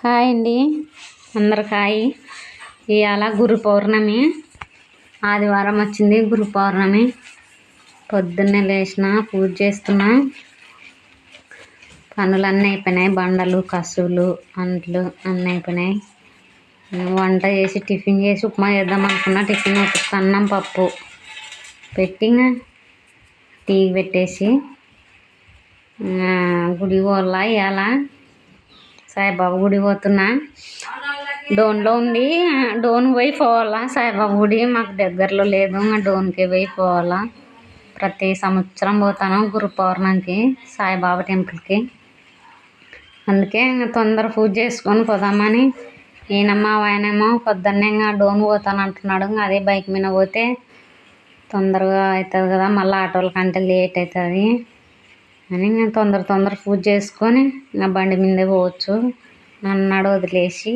Hi అండి. అందరికి hi. ఇవాళ గురు పౌర్ణమి. ఆదివారం వచ్చింది గురు పౌర్ణమి. పొద్దున్నే లేచిన పూజ చేస్తున్నా. పనులన్నీ అయిపోయినాయి. బండలు కసువులు అంట్లు అన్నీ అయిపోయినాయి. వంట చేసి టిఫిన్ చేసి ఉప్మా చేద్దాం అనుకున్నా. టిఫిన్ ఒక అన్నం పప్పు పెట్టిన టీ పెట్టేసి గుడి వాళ్ళ ఇవాళ సాయిబాబా గుడి పోతున్నా. డోన్లో ఉంది. డోన్ పోయి పోవాలా? సాయిబాబా గుడి మాకు దగ్గరలో లేదు. ఇంకా డోన్కి పోయి పోవాలా? ప్రతి సంవత్సరం పోతాను గురు పౌర్ణమికి సాయిబాబా టెంపుల్కి. అందుకే ఇంకా తొందర పూజ చేసుకొని పోదామని. ఈయనమ్మ ఆయనేమో పొద్దున్నే ఇంకా డోన్ పోతాను అంటున్నాడు. ఇంకా అదే బైక్ మీద పోతే తొందరగా అవుతుంది కదా. మళ్ళీ ఆటోల కంటే లేట్ అవుతుంది. అని నేను తొందర తొందర పూజ చేసుకొని నా బండి మీదే పోవచ్చు. అన్నాడు వదిలేసి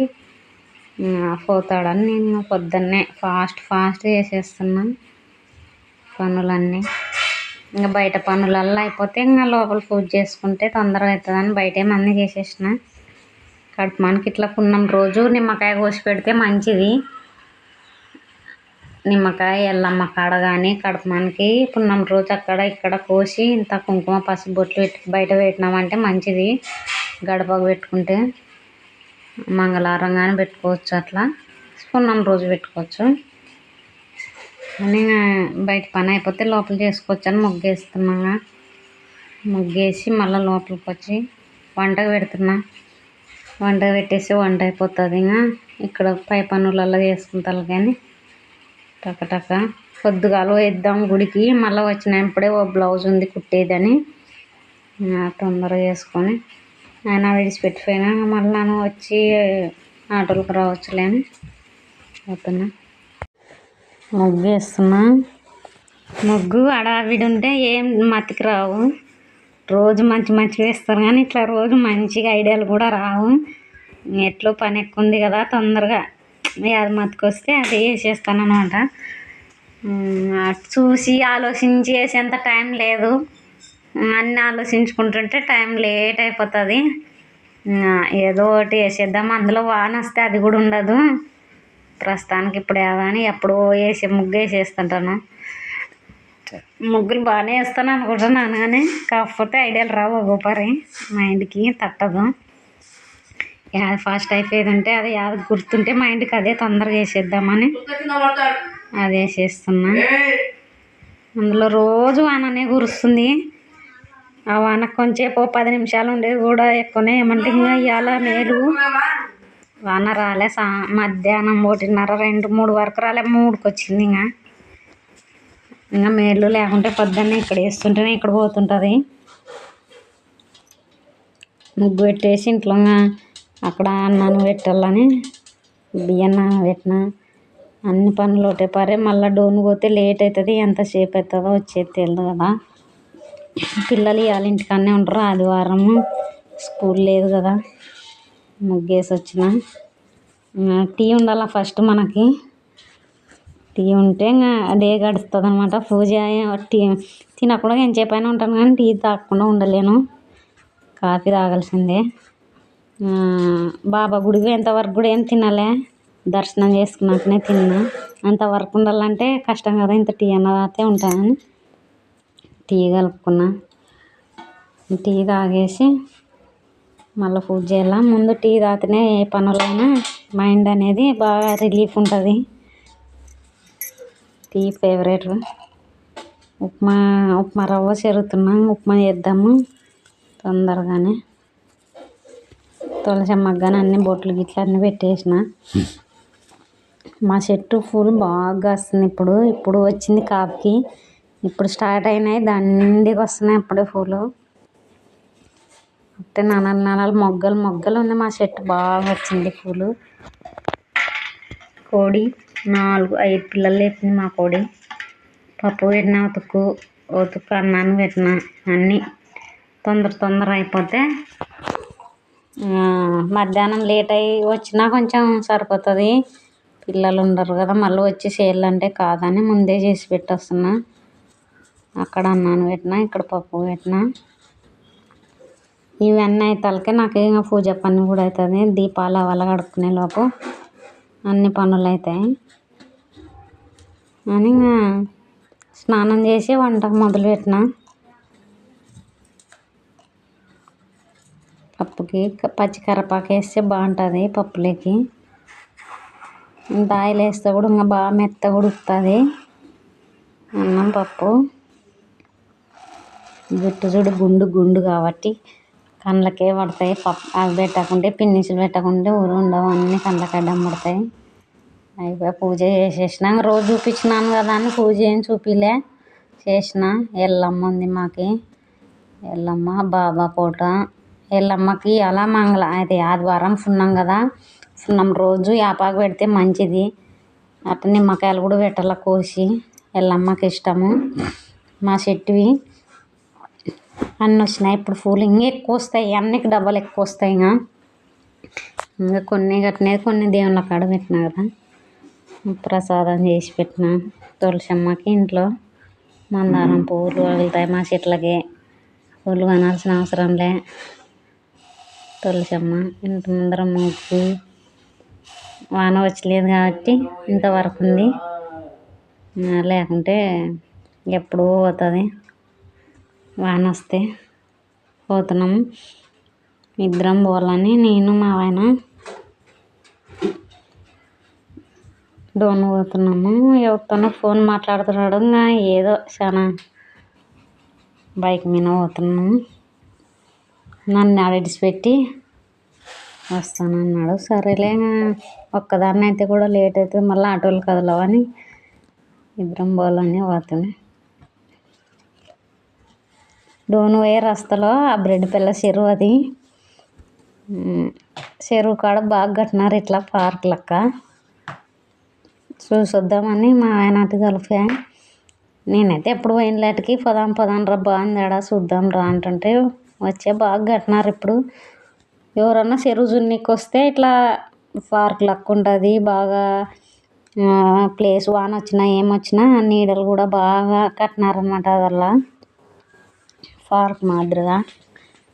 పోతాడని నేను పొద్దున్నే ఫాస్ట్ ఫాస్ట్ చేసేస్తున్నా పనులన్నీ. ఇంకా బయట పనులల్లో అయిపోతే ఇంకా లోపల పూజ చేసుకుంటే తొందరగా అవుతుందని బయట ఏమన్నీ చేసేసిన. కడుపు మనకి ఇట్లా పున్నం రోజు నిమ్మకాయ కోసి పెడితే మంచిది. నిమ్మకాయ ఎల్లమ్మ కాడ కానీ కడపమానికి పున్నం రోజు అక్కడ ఇక్కడ కోసి ఇంత కుంకుమ పసుపు బొట్లు పెట్టి బయట పెట్టినామంటే మంచిది. గడపకు పెట్టుకుంటే మంగళవారం కానీ పెట్టుకోవచ్చు అట్లా. పున్నం రోజు పెట్టుకోవచ్చు. అని బయట పని అయిపోతే లోపల చేసుకోవచ్చు అని ముగ్గేస్తున్నాగా. ముగ్గేసి మళ్ళీ లోపలికి వచ్చి వంటకు పెడుతున్నా. వంట పెట్టేసి వంట అయిపోతుంది ఇంకా. ఇక్కడ పై పనులలో చేసుకుంటారు కానీ. టకటక పొద్దుగాలో వేద్దాం గుడికి. మళ్ళీ వచ్చినప్పుడే ఓ బ్లౌజ్ ఉంది కుట్టేదని. తొందరగా వేసుకొని ఆయన విడిచిపెట్టిపోయినా. మళ్ళీ నన్ను వచ్చి ఆటోలకు రావచ్చులే అని పోతున్నా. ముగ్గు వేస్తున్నా. ముగ్గు అడావిడి ఉంటే ఏం మతికి రావు. రోజు మంచి మంచి వేస్తారు కానీ ఇట్లా రోజు మంచిగా ఐడియాలు కూడా రావు. ఎట్లో పని ఎక్కువ ఉంది కదా తొందరగా. అది మతికొస్తే అది వేసేస్తాను అనమాట చూసి ఆలోచించి వేసేంత టైం లేదు. అన్నీ ఆలోచించుకుంటుంటే టైం లేట్ అయిపోతుంది. ఏదో ఒకటి వేసేద్దాం. అందులో వాన వస్తే అది కూడా ఉండదు. ప్రస్తుతానికి ఇప్పుడు అని ఎప్పుడో వేసి ముగ్గు వేసేస్తుంటాను. ముగ్గులు బాగానే వేస్తాను అనుకుంటున్నాను కానీ కాకపోతే ఐడియాలు రావు ఒక్కోపరి మైండ్కి తట్టదు. యాది ఫాస్ట్ అయిపోయేది ఉంటే అది యాది గుర్తుంటే మైండ్కి అదే తొందరగా వేసేద్దామని అది వేసేస్తున్నా. అందులో రోజు వాననే కురుస్తుంది. ఆ వాన కొంచెంసేపు పది నిమిషాలు ఉండేది కూడా ఎక్కువనే. ఏమంటే ఇంకా ఇవాళ మేలు. వాన రాలే సా మధ్యాహ్నం ఒకటిన్నర రెండు మూడు వరకు రాలే. మూడుకి వచ్చింది ఇంకా. ఇంకా మేలు లేకుంటే పొద్దున్నే ఇక్కడ వేస్తుంటేనే ఇక్కడ పోతుంటుంది. ముగ్గు పెట్టేసి ఇంట్లో ఇంకా అక్కడ అన్నాన్ని పెట్టాలని బియ్యం పెట్టిన. అన్ని పనులు ఒకటే పరే మళ్ళీ డోన్ పోతే లేట్ అవుతుంది ఎంతసేపు అవుతుందో వచ్చేది తెలియదు కదా. పిల్లలు ఇవాళ ఇంటికాడనే ఉంటారు ఆదివారం స్కూల్ లేదు కదా. ముగ్గేసి వచ్చిన. టీ ఉండాల ఫస్ట్ మనకి. టీ ఉంటే ఇంకా డే గడుస్తుంది అనమాట పూజ టీ తినకుండా ఎంతసేపు అయినా ఉంటాను కానీ టీ తాగకుండా ఉండలేను. కాఫీ తాగాల్సిందే. బాబా గుడికి ఎంతవరకు కూడా ఏం తినాలే. దర్శనం చేసుకున్నాకనే తిన్నా. అంతవరకు ఉండాలంటే కష్టం కదా ఇంత టీ అన్న తాగితే ఉంటాను టీ కలుపుకున్నా. టీ తాగేసి మళ్ళీ పూజ చేయాల. ముందు టీ తాగితేనే ఏ పనులైనా మైండ్ అనేది బాగా రిలీఫ్ ఉంటుంది. Tea favourite. ఉప్మా ఉప్మా రవ్వ చెరుగుతున్నాం ఉప్మా చేద్దాము తొందరగానే. తులసి కానీ అన్ని బొట్లు గిట్ల అన్నీ పెట్టేసిన. మా చెట్టు పూలు బాగా వస్తుంది ఇప్పుడు. ఇప్పుడు వచ్చింది కాపుకి. ఇప్పుడు స్టార్ట్ అయినాయి. దండిగా వస్తున్నాయి అప్పుడే పూలు. అంటే నానాలు నానాలు మొగ్గలు మొగ్గలు ఉన్నాయి మా చెట్టు. బాగా వచ్చింది పూలు. కోడి నాలుగు ఐదు పిల్లలు లేపింది మా కోడి. పప్పు పెట్టిన ఉతుకు ఉతుకు అన్నాన్ని పెట్టిన అన్నీ తొందర తొందర అయిపోతే మధ్యాహ్నం లేట్ అయ్యి వచ్చినా కొంచెం సరిపోతుంది. పిల్లలు ఉండరు కదా మళ్ళీ వచ్చి చేయాలంటే కాదని ముందే చేసి పెట్టేస్తున్నా. అక్కడ అన్నాను పెట్టిన ఇక్కడ పప్పు పెట్టిన. ఇవన్నీ అయితాలకే నాకు ఇంకా పూజ పని కూడా అవుతుంది దీపాలు అవల్ల కడుక్కునే లోపు అన్ని పనులు అవుతాయి అని ఇంకా స్నానం చేసి వంటకు మొదలు పెట్టిన. పప్పుకి. పచ్చి వేస్తే బాగుంటుంది పప్పులోకి. దాయిలు వేస్తే కూడా ఇంకా బాగా మెత్తగా ఉడుకుతుంది. అన్నం పప్పు. జుట్టు చూడు గుండు గుండు కాబట్టి కళ్ళకే పడతాయి పప్పు. అవి పెట్టకుంటే పిన్నిసులు పెట్టకుంటే ఊరు ఉండవు. అన్నీ కళ్ళకడ్డం పడతాయి. అయిపోయి పూజ చేసేసినాం. రోజు చూపించినాను కదా అని పూజ ఏం చూపిలే. చేసిన. ఎల్లమ్మ ఉంది మాకి. ఎల్లమ్మ బాబా ఫోటో. ఎల్లమ్మకి అలా మంగళ అయితే ఆదివారం సున్నం కదా. సున్నం రోజు యాపాకు పెడితే మంచిది. అట్ట నిమ్మకాయలు కూడా పెట్టాల కోసి. ఎల్లమ్మకి ఇష్టము. మా చెట్టువి అన్నీ వచ్చినాయి ఇప్పుడు పూలు ఇంకా ఎక్కువ వస్తాయి. అన్నికి డబ్బలు ఎక్కువ వస్తాయి ఇంకా ఇంకా కొన్ని కట్టినవి కొన్ని దేవుళ్ళ కాడ పెట్టినా కదా. ప్రసాదం చేసి పెట్టిన. తులసమ్మకి ఇంట్లో మందారం పువ్వులు వగులుతాయి మా చెట్లకి. పూలు కొనాల్సిన అవసరం లే. తులసమ్మ ఇంత ముందర ముగ్గు వాన వచ్చలేదు కాబట్టి ఇంతవరకు ఉంది. లేకుంటే ఎప్పుడూ పోతుంది. వాన వస్తే పోతున్నాము. ఇద్దరం పోవాలని నేను మా ఆయన డోన్ పోతున్నాము. ఎవరితోనో ఫోన్ మాట్లాడుతున్నాడు. ఇంకా ఏదో చాలా బైక్ మీద పోతున్నాము. నన్ను ఆడిడిచిపెట్టి వస్తానన్నాడు. సరేలే ఒక్కదాన్ని అయితే కూడా లేట్ అవుతుంది మళ్ళీ ఆటోలు కదలవని ఇద్దరం బోలని పోతుంది డోన్ పోయే రస్తలో ఆ బ్రెడ్ పిల్ల చెరువు అది. చెరువు కాడ బాగా కట్టినారు ఇట్లా పార్క్ లెక్క. చూసొద్దామని మా ఆయన అటు కలిపా నేనైతే ఎప్పుడు పోయిన లేటికి పదాం పదాం రా బాగుంది ఆడ చూద్దాం రా అంటుంటే వచ్చే బాగా కట్టినారు ఇప్పుడు. ఎవరన్నా చెరువు జున్నికి వస్తే ఇట్లా పార్క్ లెక్క ఉంటుంది బాగా ప్లేస్ వాన వచ్చినా ఏమొచ్చినా నీడలు కూడా బాగా కట్టినారనమాట అదల్లా. పార్క్ మాదిరిగా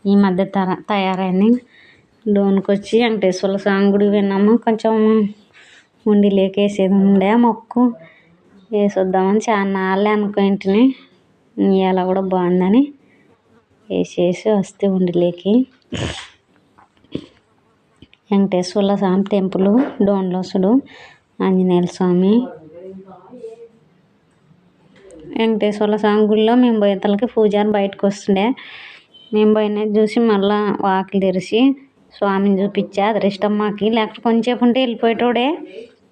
ఈ మధ్య తర తయారైంది. లోనికి వచ్చి వెంకటేశ్వర స్వామి గుడి విన్నాము. కొంచెం ఉండి లేకేసేది ఉండే మొక్కు. వేసొద్దామని చాలా నాళ్ళే ఇంటిని. ఎలా కూడా బాగుందని. వేసేసి వస్తే ఉండిలేకి. వెంకటేశ్వర స్వామి టెంపుల్ డోన్లోసుడు ఆంజనేయుల స్వామి. వెంకటేశ్వర స్వామి గుడిలో మేము పోయేతలకి పూజారి బయటకు వస్తుండే. మేము పోయినది చూసి మళ్ళా వాకిలి తెరిచి స్వామిని చూపించా అదృష్టం మాకి లేకపోతే కొంచెంసేపు ఉంటే వెళ్ళిపోయేటోడే.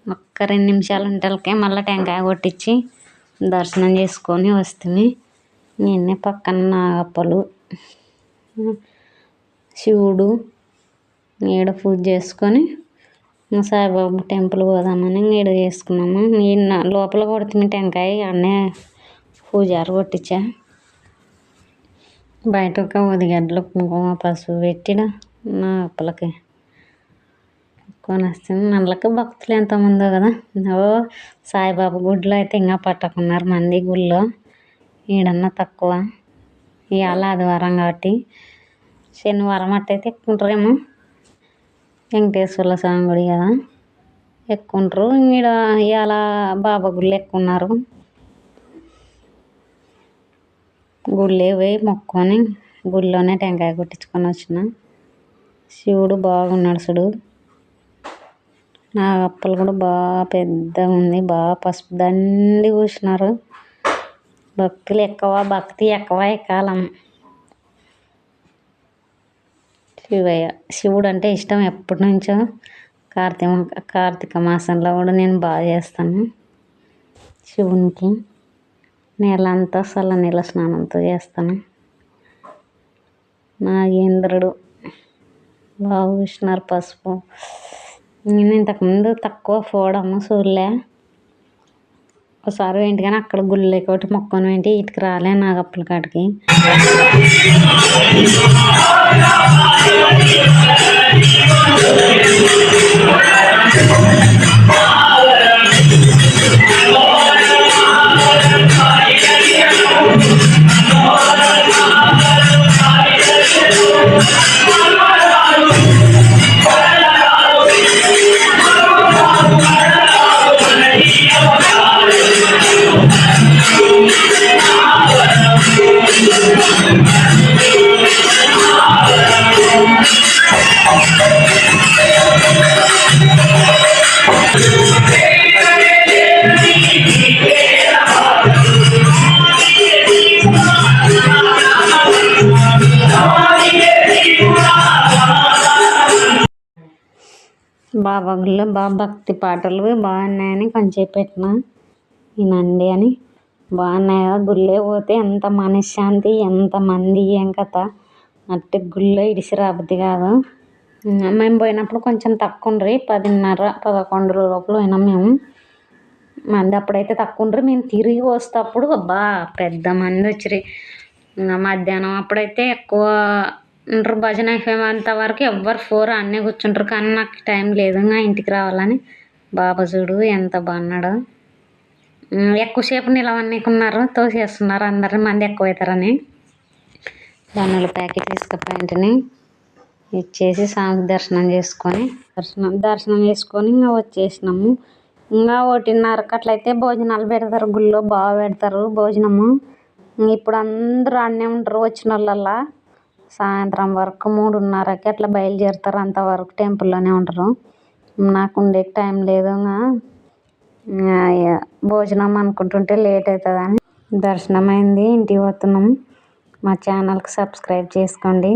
ఒక్క రెండు నిమిషాలు ఉంటలకే మళ్ళీ టెంకాయ కొట్టించి దర్శనం చేసుకొని వస్తుంది. నిన్నే పక్కన నాగప్పలు శివుడు ఈడ పూజ చేసుకొని సాయిబాబా టెంపుల్ పోదామని ఈడ చేసుకున్నాము. ఈయన లోపల కొడుతుంది టెంకాయ అన్నే పూజారు కొట్టించా. బయట ఒక ఉదిగడ్డలు కుంకుమ పసుపు పెట్టిన నా అప్పలకి కొనేస్తాను మనలకి భక్తులు ఎంతమందో కదా. ఓ సాయిబాబా గుడిలో అయితే ఇంకా పట్టకున్నారు మంది గుళ్ళో. ఈడన్నా తక్కువ. ఇవాళ ఆదివారం కాబట్టి శనివారం అట్టయితే ఎక్కుంటారేమో. వెంకటేశ్వర స్వామి గుడి కదా ఎక్కుంటారు. ఈడ ఇవాళ బాబా గుళ్ళు ఎక్కున్నారు. గుళ్ళే పోయి మొక్కుకొని గుళ్ళోనే టెంకాయ కొట్టించుకొని వచ్చిన. శివుడు బాగున్నాడు చూడు. నాగప్పలు కూడా బాగా పెద్దగా ఉంది బాగా పసుపు దండి పూసినారు. భక్తులు ఎక్కువ భక్తి ఎక్కువ? ఈ కాలం. శివయ్య శివుడు అంటే ఇష్టం ఎప్పటి నుంచో. కార్తీక కార్తీక మాసంలో కూడా నేను బాగా చేస్తాను. శివునికి నేలంతా చల్ల నీళ్ళ స్నానంతో చేస్తాను. నాగేంద్రుడు బాగా చూసినారు పసుపు. నేను ఇంతకుముందు తక్కువ పోవడము చూడలే. ఒకసారి ఏంటి కానీ అక్కడ గుళ్ళకి ఒకటి మొక్కను ఏంటి ఇటుకు రాలే నాగప్పల కాడికి. బాబా గుళ్ళో బా భక్తి పాటలు బాగున్నాయని కొంచెం పెట్టిన. వినండి అని. బాగున్నాయి? కదా పోతే ఎంత మనశ్శాంతి ఎంత మంది ఏం కథ? అట్టి గుళ్ళో ఇడిసి రాబుద్ది కాదు. మేము పోయినప్పుడు కొంచెం తక్కువ ఉండ్రి పదిన్నర పదకొండు లోపల పోయినాం మేము. మంది అప్పుడైతే తక్కువ ఉండ్రి మేము తిరిగి వస్తేప్పుడు అబ్బా పెద్ద మంది వచ్చిరి మధ్యాహ్నం అప్పుడైతే ఎక్కువ భజన అయిపోయేంత వరకు ఎవ్వరు ఫోర్ అన్నీ కూర్చుంటారు. కానీ నాకు టైం లేదు. ఇంకా ఇంటికి రావాలని. బాబా చూడు ఎంత బాగున్నాడు ఎక్కువసేపు నిలవన్నీకున్నారు తోసేస్తున్నారు అందరు మంది ఎక్కువ అవుతారని బన్నుల ప్యాకెట్ తీసుకుపోయింటిని ఇచ్చేసి స్వామి దర్శనం చేసుకొని దర్శనం దర్శనం చేసుకొని ఇంకా వచ్చేసినాము. ఇంకా ఒకటిన్నరకు అట్లయితే భోజనాలు పెడతారు. గుళ్ళో బాగా పెడతారు భోజనము. ఇప్పుడు అందరూ అన్నే ఉంటారు. వచ్చిన వాళ్ళల్లా సాయంత్రం వరకు మూడున్నరకి అట్లా బయలుదేరుతారు. అంతవరకు టెంపుల్లోనే ఉంటారు నాకు ఉండే టైం లేదు. భోజనం అనుకుంటుంటే లేట్ అవుతుందని. దర్శనం అయింది ఇంటికి పోతున్నాం. మా ఛానల్కి సబ్స్క్రైబ్ చేసుకోండి.